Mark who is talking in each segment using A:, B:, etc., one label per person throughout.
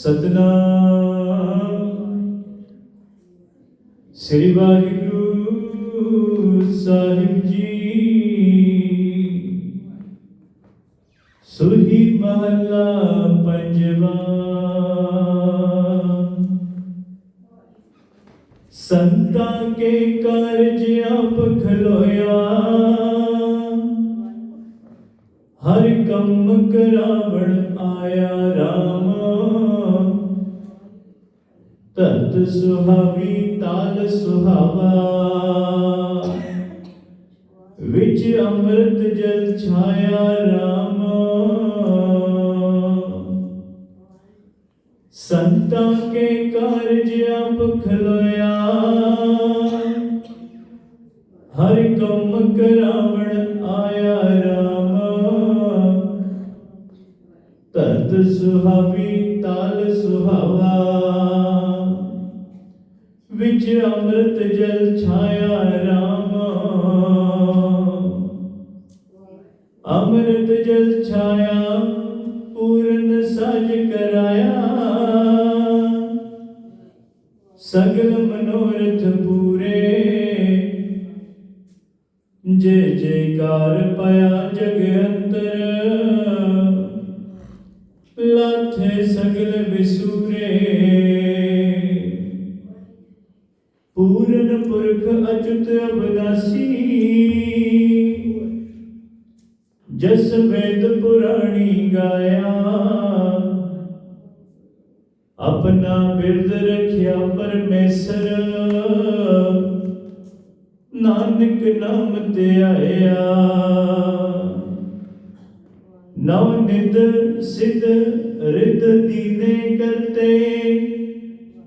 A: ਸਤਨਾਮ। ਸ੍ਰੀ ਵਾਹਿਗੁਰੂ ਸਾਹਿਬ ਜੀ। ਸੁਹੀ ਮਹਲਾ ਪੰਜਵਾ। ਸੰਤਾਂ ਕੇ ਕਾਰਜ ਆਪ ਖਲੋਇਆ। ਹਰ ਕੰਮ ਕਰਾਵਣ ਆਇਆ RAM ਧਰਤ ਸੁਹਾਵੀ ਤਾਲ ਸੁਹਾਵਾ। ਵਿੱਚ ਅੰਮ੍ਰਿਤ ਜਲ ਛਾਇਆ ਰਾਮ। ਸੰਤਾਂ ਕੇ ਕਾਰਜ ਆਪ ਖਲੋਇਆ। ਹਰ ਕੰਮ ਕਰਾਵਣ ਆਇਆ ਰਾਮ। ਧਰਤ ਸੁਹਾਵੀ ਤਾਲ ਸੁਹਾਵਾ। ਵਿੱਚ ਅੰਮ੍ਰਿਤ ਜਲ ਛਾਇਆ RAM ਅੰਮ੍ਰਿਤ ਜਲ ਛਾਇਆ, ਪੂਰਨ ਸਜ ਕਰਾਇਆ। ਸਗਲ ਮਨੋਰਥ ਪੂਰੇ। ਜੇ ਜੈਕਾਰ ਪਾਇਆ ਜਗ ਅੰਤਰ, ਲਾਥੇ ਸਗਲ ਵਿਸੂਰੇ। ਅਚੁਤ ਅਬਨਾਸੀ ਜਸ ਵੇਦ ਪੁਰਾਣੀ ਗਾਇਆ। ਆਪਣਾ ਬਿਰਦ ਰਖਿਆ ਪਰਮੇਸ਼ਰ। ਨਾਨਕ ਨਾਮ ਤੇ ਆਇਆ। ਨਵ ਨਿਦ ਸਿਧ ਰਿਦ ਦੀਨੇ ਕਰਤੇ।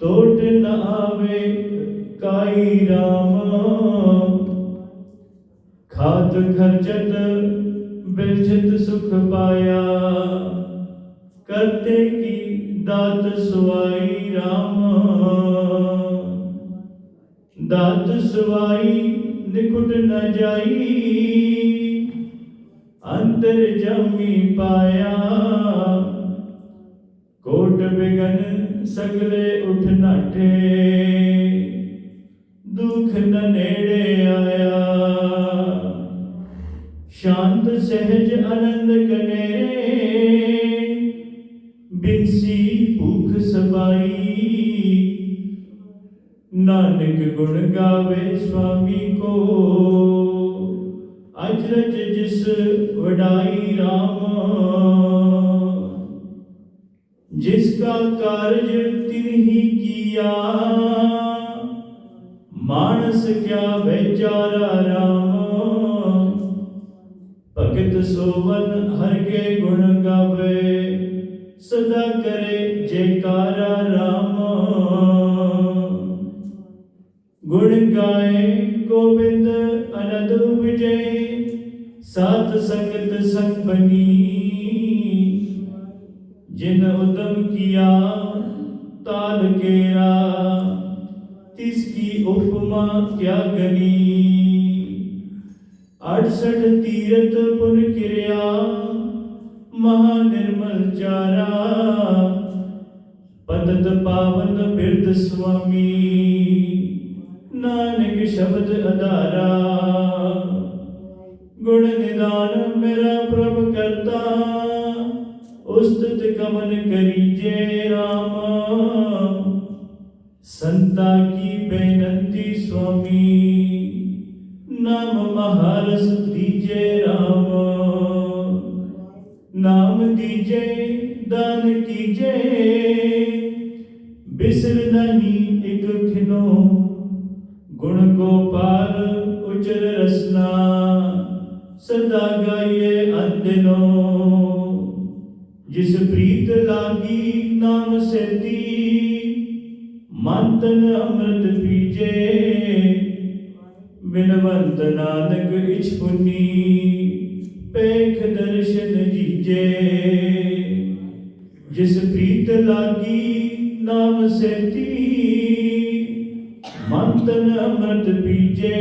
A: ਟੋਟ ਨ ਆਵੇ ਕਾਈ ਰਾਮ। ਖਾਤ ਖਰਚਤ ਬਿਲਛਤ ਸੁਖ ਪਾਇਆ। ਕਰਤੇ ਕੀ ਦਾਤ ਸੁਆਈ ਰਾਮ। ਦਾਤ ਸੁਆਈ ਨਿਕਟ ਨ ਜਾਈ। ਅੰਤਰ ਜਮੀ ਪਾਇਆ। ਕੋਟ ਬਿਗਨ ਸਗਲੇ ਉਠ ਨਾਠੇ। ਦੁਖ ਨ ਨੇੜੇ ਆਇਆ ਸ਼ਾਂਤ ਸਹਿਜ ਆਨੰਦ ਕਨੇਰੇ ਬਿਨਸੀ ਭੁਖ ਸਬਾਈ ਨਾਨਕ ਗੁਣ ਗਾਵੇ ਸੁਆਮੀ ਕੋ ਅਜਰਜ ਜਿਸ ਵਡਾਈ RAM ਜਿਸ ਕਾ ਕਾਰਜ ਤਿਨਹੀ ਕੀਆ ਮਾਨਸ ਕਿਆ ਵਿਚਾਰਾ RAM ਭਗਤ ਸੋਵਨ ਹਰ ਕੇ ਗੁਣ ਗਾਵੇ, ਸਦਾ ਕਰੇ ਜੈਕਾਰਾ RAM ਗੁਣ ਗਾਏ ਗੋਬਿੰਦ ਅਨੰਦ ਵਿਜੇ ਸਾਤ ਸੰਗਤ ਸੰਗ ਬਨੀ ਜਿਨ ਉਦਮ ਕੀਆ, ਤਾਲ ਕੇਰਾ। ਤਿਸ ਕੀ ਉਪਮਾ ਕਿਆ ਗਨੀ? 68 ਤੀਰਥ ਪੁਨ ਕਿਰਿਆ ਮਹਾ ਨਿਰਮਲ ਚਾਰਾ। ਪਤਤ ਪਾਵਨ ਬਿਰਧ ਸੁਆਮੀ, ਨਾਨਕ ਸ਼ਬਦ ਅਧਾਰਾ। ਗੁਣ ਨਿਦਾਨ ਮੇਰਾ ਪ੍ਰਭ ਕਰਤਾ, ਉਸਤਤ ਕਮਨ ਕਰੀਜੇ RAM ਸੰਤਾ ਕੀ ਬੇਨਤੀ ਸੁਆਮੀ? ਨਾਮ ਮਹਾਰਸ ਦੀਜੇ RAM ਨਾਮ ਦੀਜੇ, ਦਾਨ ਕੀਜੇ। ਬਿਸਰ ਨਹੀਂ ਇਕ ਖਿਨੋ। ਗੁਣ ਗੋਪਾਲ ਉਚਰ ਰਸਨਾ। ਸਦਾ ਗਾਏ ਅੰਦਨੋ ਜਿਸ ਪ੍ਰੀਤ ਲਾਗੀ ਨਾਮ ਸੇਤੀ। ਮੰਤਨ ਅੰਮ੍ਰਿਤ ਪੀਜੇ। ਬਿਨਵੰਤ ਨਾਨਕ ਇਛ ਪੁਨੀ ਪੇਖ ਦਰਸ਼ਨ ਜੀਜੇ। ਜਿਸ ਪ੍ਰੀਤ ਲਾਗੀ, ਨਾਮ ਸੇਤੀ ਮੰਤਨ ਅੰਮ੍ਰਿਤ ਪੀਜੇ।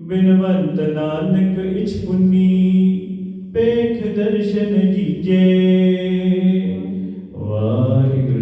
A: ਬਿਨਵੰਤ ਨਾਨਕ ਇਛ ਪੁਨੀ